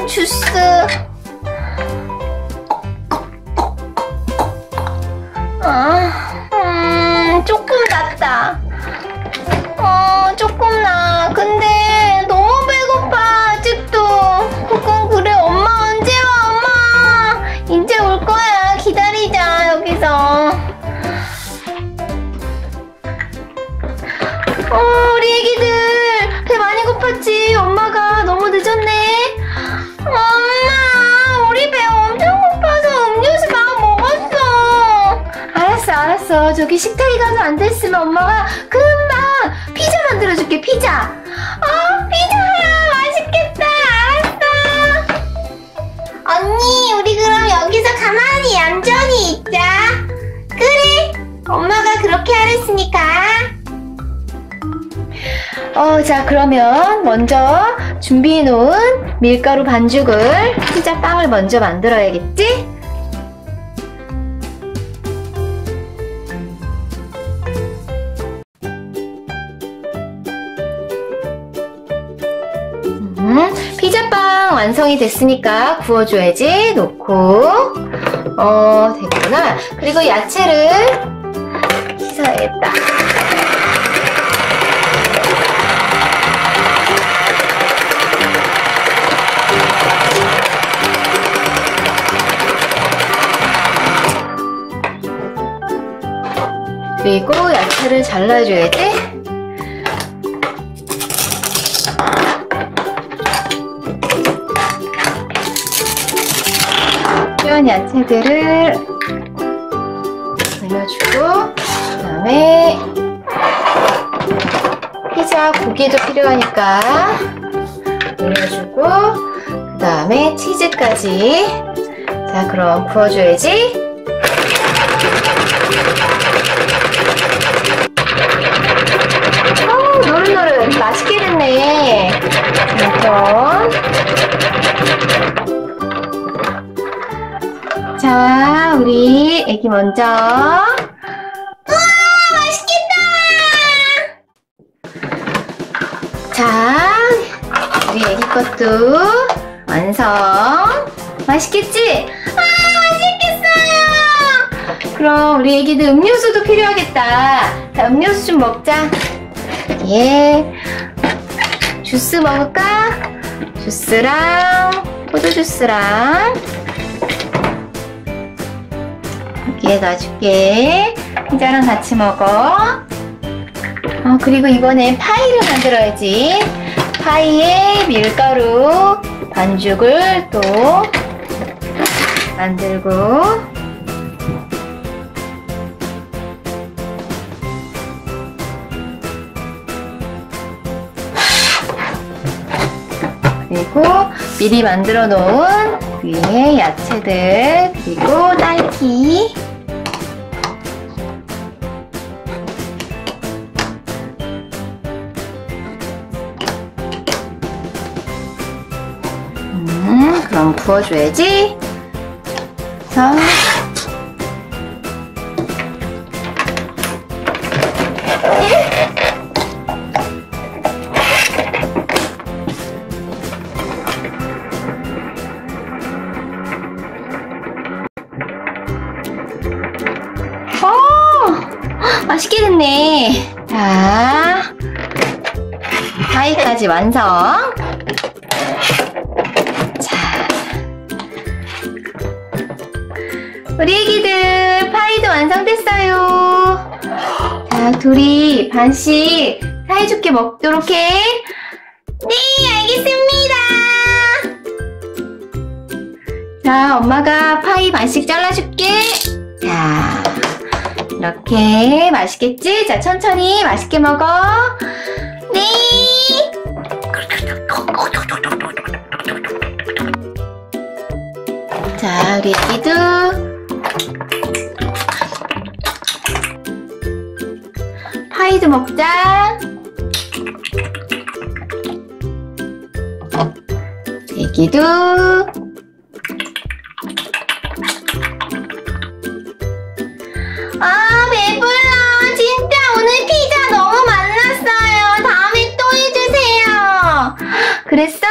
아, 주스. 알았어. 저기 식탁에 가서 앉아있으면 엄마가 금방 피자 만들어줄게, 피자. 어, 피자야. 맛있겠다. 알았어. 언니, 우리 그럼 여기서 가만히 얌전히 있자. 그래. 엄마가 그렇게 하랬으니까. 어, 자, 그러면 먼저 준비해 놓은 밀가루 반죽을 피자 빵을 먼저 만들어야겠지? 완성이 됐으니까 구워줘야지. 놓고. 어, 됐구나. 그리고 야채를 씻어야겠다. 그리고 야채를 잘라줘야지. 필요한 야채들을 올려주고 그 다음에 피자 고기도 필요하니까 올려주고 그 다음에 치즈까지 자 그럼 구워줘야지. 어우, 노릇노릇 맛있게 됐네. 그럼 자, 우리 애기 먼저. 우와, 맛있겠다! 자, 우리 애기 것도 완성. 맛있겠지? 아, 맛있겠어요! 그럼 우리 애기들 음료수도 필요하겠다. 자, 음료수 좀 먹자. 예. 주스 먹을까? 주스랑, 포도주스랑, 여기에 놔줄게. 피자랑 같이 먹어. 어, 그리고 이번엔 파이를 만들어야지. 파이에 밀가루 반죽을 또 만들고. 그리고 미리 만들어 놓은 위에 야채들 그리고 딸기 그럼 부어줘야지. 자. 오! 맛있게 됐네. 자. 파이까지 완성. 우리 애기들 파이도 완성됐어요. 자, 둘이 반씩 사이좋게 먹도록 해. 네, 알겠습니다. 자, 엄마가 파이 반씩 잘라줄게. 자, 이렇게 맛있겠지? 자, 천천히 맛있게 먹어. 네. 자, 우리 애기도 파이도 먹자. 애기도 아 배불러 진짜 오늘 피자 너무 많았어요 다음에 또 해주세요 그랬어?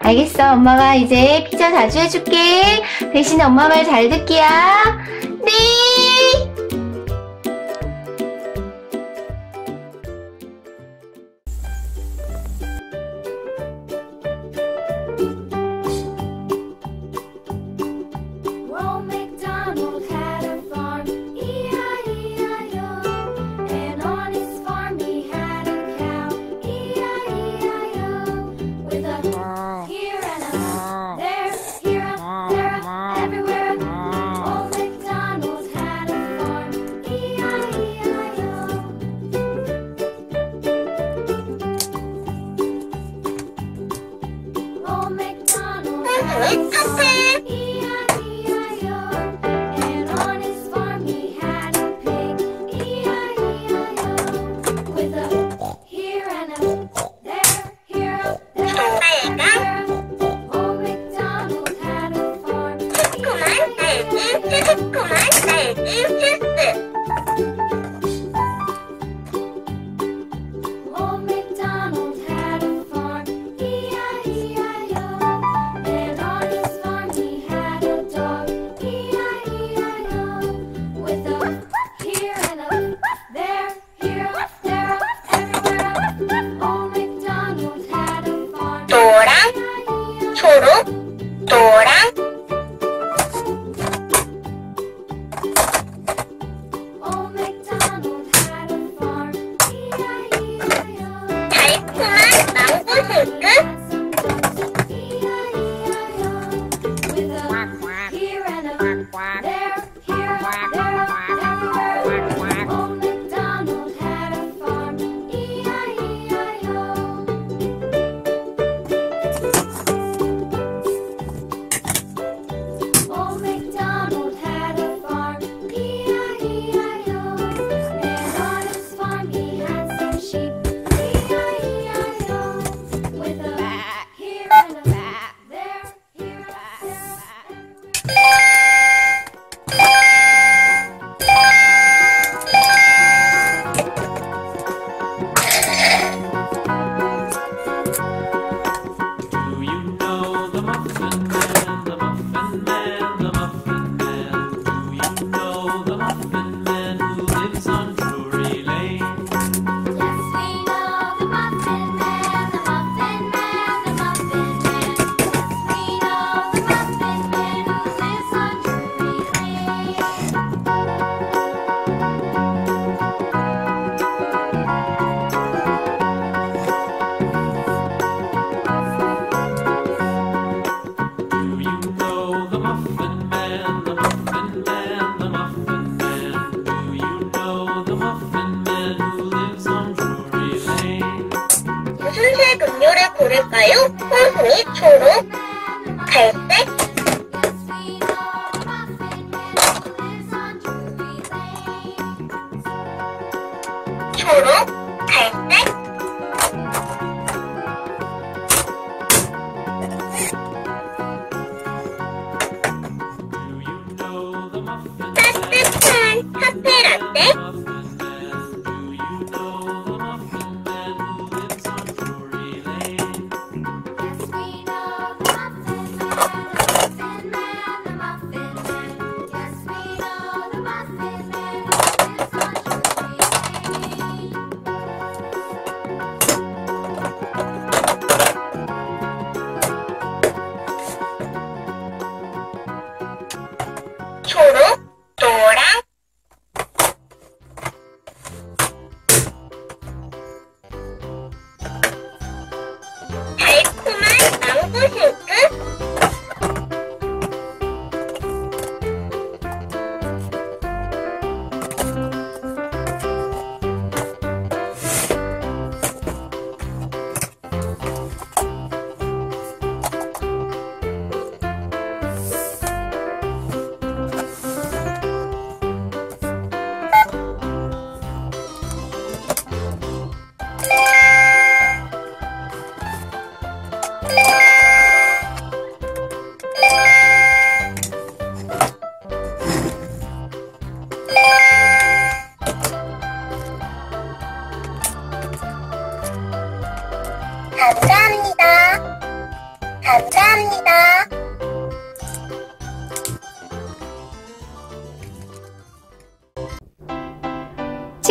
알겠어. 엄마가 이제 피자 자주 해줄게. 대신에 엄마 말 잘 듣기야.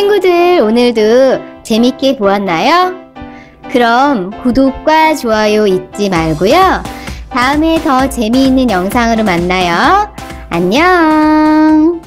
친구들 오늘도 재밌게 보았나요? 그럼 구독과 좋아요 잊지 말고요. 다음에 더 재미있는 영상으로 만나요. 안녕!